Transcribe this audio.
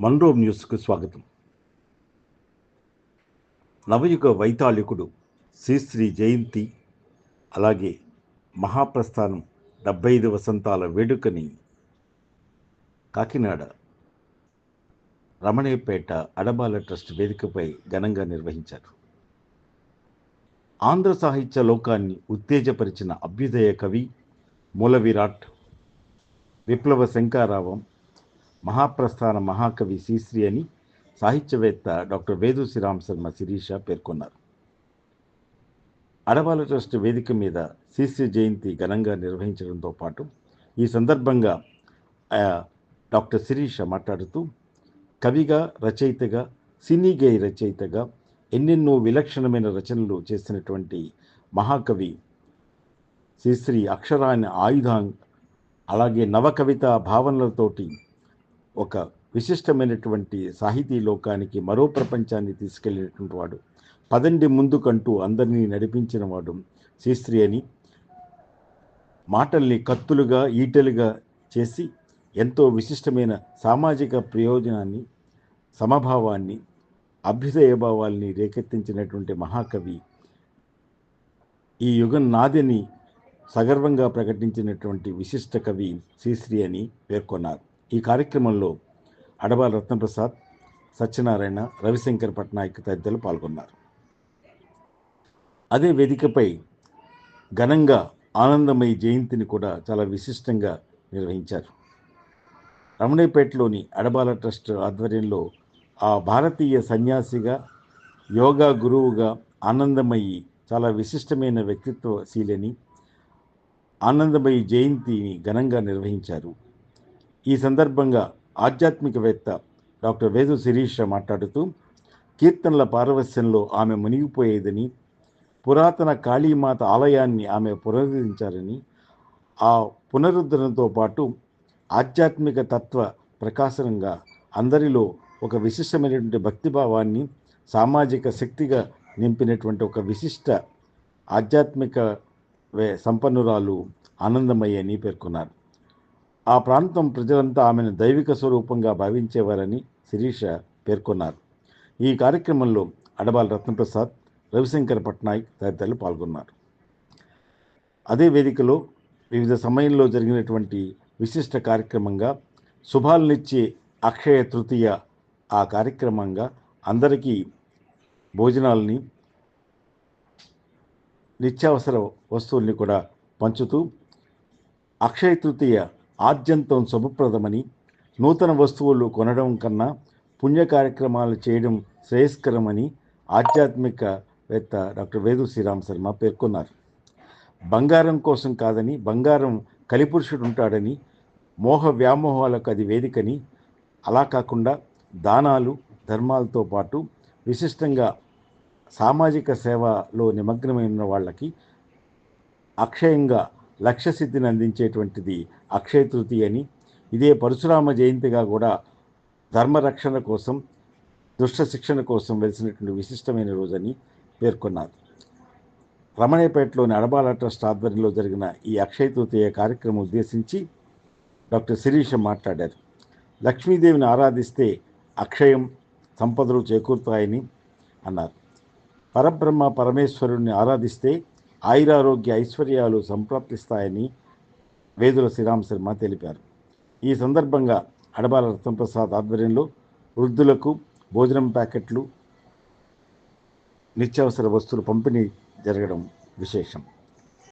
మన్రోమ్ న్యూస్కు స్వాగతం. నవయుగ వైతాళికుడు శ్రీశ్రీ జయంతి అలాగే మహాప్రస్థానం డెబ్బై ఐదు వసంతాల వేడుకని కాకినాడ రమణేపేట అడబాల ట్రస్ట్ వేదికపై ఘనంగా నిర్వహించారు. ఆంధ్ర సాహిత్య లోకాన్ని ఉత్తేజపరిచిన అభ్యుదయ కవి మూల విరాట్ విప్లవ శంకారావం మహాప్రస్థాన మహాకవి శ్రీశ్రీ అని సాహిత్యవేత్త డాక్టర్ వేదు శ్రీరామ్ శర్మ శిరీష పేర్కొన్నారు. అడవాల ట్రస్ట్ వేదిక మీద శ్రీశ్రీ జయంతి ఘనంగా నిర్వహించడంతో పాటు ఈ సందర్భంగా ఆ, డాక్టర్ శిరీష మాట్లాడుతూ కవిగా రచయితగా సినీ గేయ రచయితగా ఎన్నెన్నో విలక్షణమైన రచనలు చేసినటువంటి మహాకవి శ్రీశ్రీ అక్షరాన్ని ఆయుధం అలాగే నవకవిత భావనలతోటి ఒక విశిష్టమైనటువంటి సాహితీ లోకానికి మరో ప్రపంచాన్ని తీసుకెళ్ళినటువంటి వాడు. పదండి ముందుకంటూ అందరినీ నడిపించిన వాడు శ్రీశ్రీ అని. మాటల్ని కత్తులుగా ఈటలుగా చేసి ఎంతో విశిష్టమైన సామాజిక ప్రయోజనాన్ని సమభావాన్ని అభ్యుదయ భావాల్ని రేకెత్తించినటువంటి మహాకవి ఈ యుగం నాదిని సగర్వంగా ప్రకటించినటువంటి విశిష్ట కవి శ్రీశ్రీ అని పేర్కొన్నారు. ఈ కార్యక్రమంలో అడవాల రత్నప్రసాద్ సత్యనారాయణ రవిశంకర్ పట్నాయక్ తదితరులు పాల్గొన్నారు. అదే వేదికపై ఘనంగా ఆనందమయ జయంతిని కూడా చాలా విశిష్టంగా నిర్వహించారు. రమణేపేటలోని అడబాల ట్రస్ట్ ఆధ్వర్యంలో ఆ భారతీయ సన్యాసిగా యోగా గురువుగా ఆనందమయ్యి చాలా విశిష్టమైన వ్యక్తిత్వశీలని ఆనందమయి జయంతిని ఘనంగా నిర్వహించారు. ఈ సందర్భంగా ఆధ్యాత్మికవేత్త డాక్టర్ వేదు శిరీష మాట్లాడుతూ కీర్తనల పారవస్యంలో ఆమె మునిగిపోయేదని పురాతన కాళీమాత ఆలయాన్ని ఆమె పునరుద్ధరించారని ఆ పునరుద్ధరణతో పాటు ఆధ్యాత్మిక తత్వ ప్రకాశనంగా అందరిలో ఒక విశిష్టమైనటువంటి భక్తిభావాన్ని సామాజిక శక్తిగా నింపినటువంటి ఒక విశిష్ట ఆధ్యాత్మిక వే- సంపన్నురాలు ఆనందమయ్యని పేర్కొన్నారు. ఆ ప్రాంతం ప్రజలంతా ఆమెను దైవిక స్వరూపంగా భావించేవారని శిరీష పేర్కొన్నారు. ఈ కార్యక్రమంలో అడబాల్ రత్నప్రసాద్ రవిశంకర్ పట్నాయక్ తదితరులు పాల్గొన్నారు. అదే వేదికలో వివిధ సమయంలో జరిగినటువంటి విశిష్ట కార్యక్రమంగా శుభాలనిచ్చే అక్షయ తృతీయ ఆ కార్యక్రమంగా అందరికీ భోజనాలని నిత్యావసర వస్తువుల్ని కూడా పంచుతూ అక్షయ తృతీయ ఆద్యంతం శుభప్రదమని నూతన వస్తువులు కొనడం కన్నా పుణ్య కార్యక్రమాలు చేయడం శ్రేయస్కరమని ఆధ్యాత్మికవేత్త డాక్టర్ వేదు శ్రీరామ్ శర్మ పేర్కొన్నారు. బంగారం కోసం కాదని బంగారం కలిపురుషుడు ఉంటాడని మోహ వ్యామోహాలకు అది వేదికని అలా కాకుండా దానాలు ధర్మాలతో పాటు విశిష్టంగా సామాజిక సేవలో నిమగ్నమైన వాళ్ళకి అక్షయంగా లక్ష్య సిద్ధిని అందించేటువంటిది అక్షయ తృతీయ అని. ఇదే పరశురామ జయంతిగా కూడా ధర్మరక్షణ కోసం దుష్ట శిక్షణ కోసం వెలిసినటువంటి విశిష్టమైన రోజని పేర్కొన్నారు. రమణేపేటలోని అడబాల ట్రస్ట్ ఆధ్వర్యంలో జరిగిన ఈ అక్షయ తృతీయ కార్యక్రమం ఉద్దేశించి డాక్టర్ శిరీష మాట్లాడారు. లక్ష్మీదేవిని ఆరాధిస్తే అక్షయం సంపదలు చేకూరుతాయని అన్నారు. పరబ్రహ్మ పరమేశ్వరుణ్ణి ఆరాధిస్తే ఆయురారోగ్య ఐశ్వర్యాలు సంప్రాప్తిస్తాయని వేదుల శ్రీరామ్ శర్మ తెలిపారు. ఈ సందర్భంగా అడబాల రత్నప్రసాద్ ఆధ్వర్యంలో వృద్ధులకు భోజనం ప్యాకెట్లు నిత్యావసర వస్తువులు పంపిణీ జరగడం విశేషం.